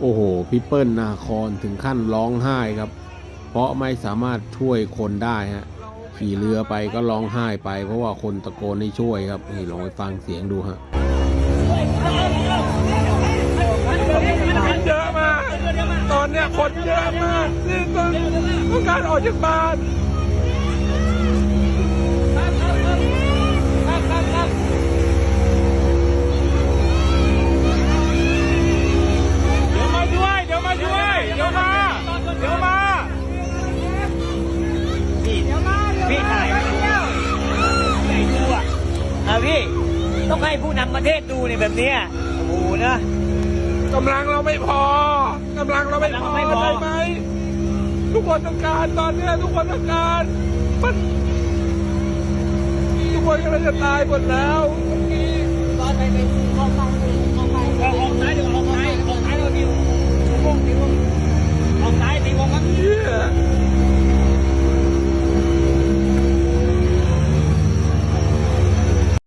โอ้โหพี่เปิ้ลนาครถึงขั้นร้องไห้ครับ เพราะไม่สามารถช่วยคนได้ฮะขี่เรือไปก็ร้องไห้ไป เพราะว่าคนตะโกนให้ช่วยครับนี่ลองไปฟังเสียงดูฮะคนเยอะมากตอนเนี้ยคนเยอะมากนี่ต้องการออกจากบ้าน ต้องให้ผู้นำประเทศดูเนี่ยแบบเนี้ยโอ้โหนะกำลังเราไม่พอกำลังเราไม่พอไม่พอได้ไหมทุกคนต้องการตอนเนี้ยทุกคนต้องการมันทุกคนกำลังจะตายหมดแล้วตออกซ้ายเดี๋ยวออกซ้าย